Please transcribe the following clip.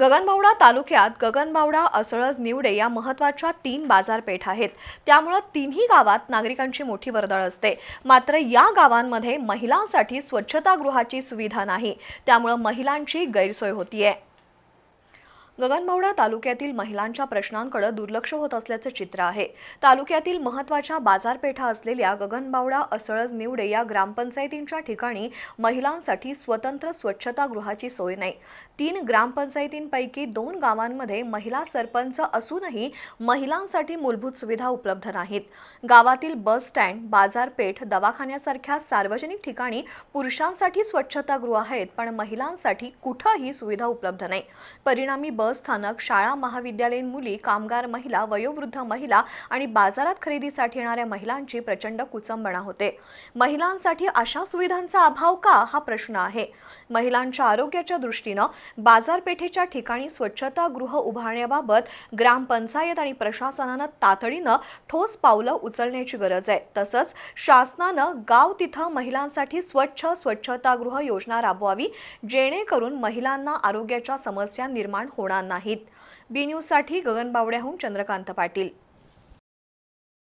गगनबावडा तालुक्यात गगनबावडा असळज निवडे या महत्त्वाच्या तीन बाजारपेठ आहेत. त्यामुळं तिन्ही गावात नागरिकांची मोठी वर्दळ असते. मात्र या गावांमध्ये महिलांसाठी स्वच्छतागृहाची सुविधा नाही. त्यामुळं महिलांची गैरसोय होतीये. गगनबावडा तालुक्यातील महिलांच्या प्रश्नांकडे दुर्लक्ष होत असल्याचं चित्र आहे. तालुक्यातील महत्त्वाच्या बाजारपेठा असलेल्या गगनबावडा असळज निवडे या ग्रामपंचायतींच्या ठिकाणी महिलांसाठी स्वतंत्र स्वच्छतागृहाची सोय नाही. तीन ग्रामपंचायतींपैकी दोन गावांमध्ये महिला सरपंच असूनही महिलांसाठी मूलभूत सुविधा उपलब्ध नाहीत. गावातील बस स्टँड बाजारपेठ दवाखान्यासारख्या सार्वजनिक ठिकाणी पुरुषांसाठी स्वच्छतागृह आहेत पण महिलांसाठी कुठंही सुविधा उपलब्ध नाही. परिणामी बस स्थानक शाळा महाविद्यालयीन मुली कामगार महिला वयोवृद्ध महिला आणि बाजारात खरेदीसाठी येणाऱ्या महिलांची प्रचंड कुचंबणा होते. महिलांसाठी अशा सुविधांचा अभाव का? हा प्रश्न आहे. महिलांच्या आरोग्याच्या दृष्टीनं बाजारपेठेच्या ठिकाणी स्वच्छतागृह उभारण्याबाबत ग्रामपंचायत आणि प्रशासनानं तातडीनं ठोस पावलं उचलण्याची गरज आहे. तसंच शासनानं गाव तिथं महिलांसाठी स्वच्छ स्वच्छतागृह योजना राबवावी जेणेकरून महिलांना आरोग्याच्या समस्या निर्माण होणार नाहीत. बी न्यूजसाठी गगन बावड्याहून चंद्रकांत पाटील.